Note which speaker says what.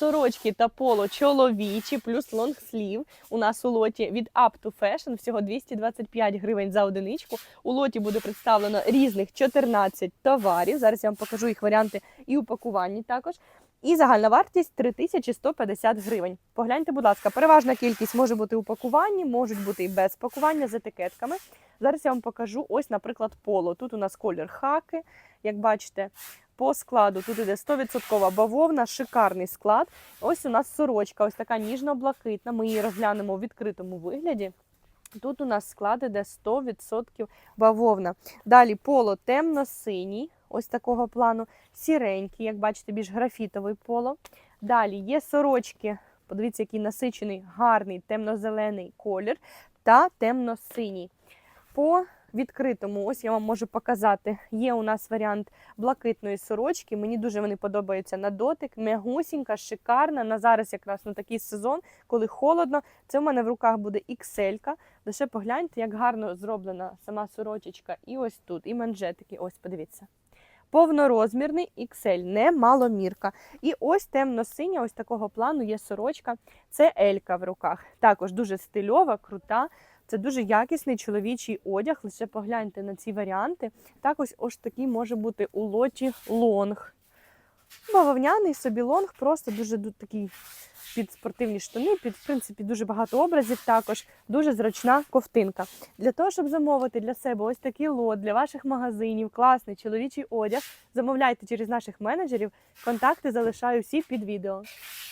Speaker 1: Сорочки та поло чоловічі, плюс лонгслів. У нас у лоті від Up to Fashion всього 225 гривень за одиничку. У лоті буде представлено різних 14 товарів. Зараз я вам покажу їх варіанти і упакуванні також. І загальна вартість 3150 гривень. Погляньте, будь ласка, переважна кількість може бути у пакуванні, можуть бути і без пакування з етикетками. Зараз я вам покажу ось, наприклад, поло. Тут у нас колір хаки, як бачите. По складу тут іде 100% бавовна, шикарний склад. Ось у нас сорочка, ось така ніжно-блакитна. Ми її розглянемо в відкритому вигляді. Тут у нас склад іде 100% бавовна. Далі поло темно-синій, ось такого плану, сіренький, як бачите, більш графітовий поло. Далі є сорочки, подивіться, який насичений, гарний темно-зелений колір та темно-синій. По відкритому, ось я вам можу показати. Є у нас варіант блакитної сорочки. Мені дуже вони подобаються на дотик. М'ягусінька, шикарна. На зараз якраз на такий сезон, коли холодно. Це в мене в руках буде XL. Лише погляньте, як гарно зроблена сама сорочечка. І ось тут, і манжетики. Ось, подивіться. Повнорозмірний XL, не маломірка. І ось темно-синя, ось такого плану є сорочка. Це Елька в руках. Також дуже стильова, крута. Це дуже якісний чоловічий одяг. Лише погляньте на ці варіанти. Також ось такий може бути у лоті лонг. Бавовняний собі лонг, просто дуже такий під спортивні штани, під в принципі дуже багато образів. Також дуже зручна ковтинка. Для того, щоб замовити для себе ось такий лот для ваших магазинів, класний чоловічий одяг, замовляйте через наших менеджерів. Контакти залишаю всі під відео.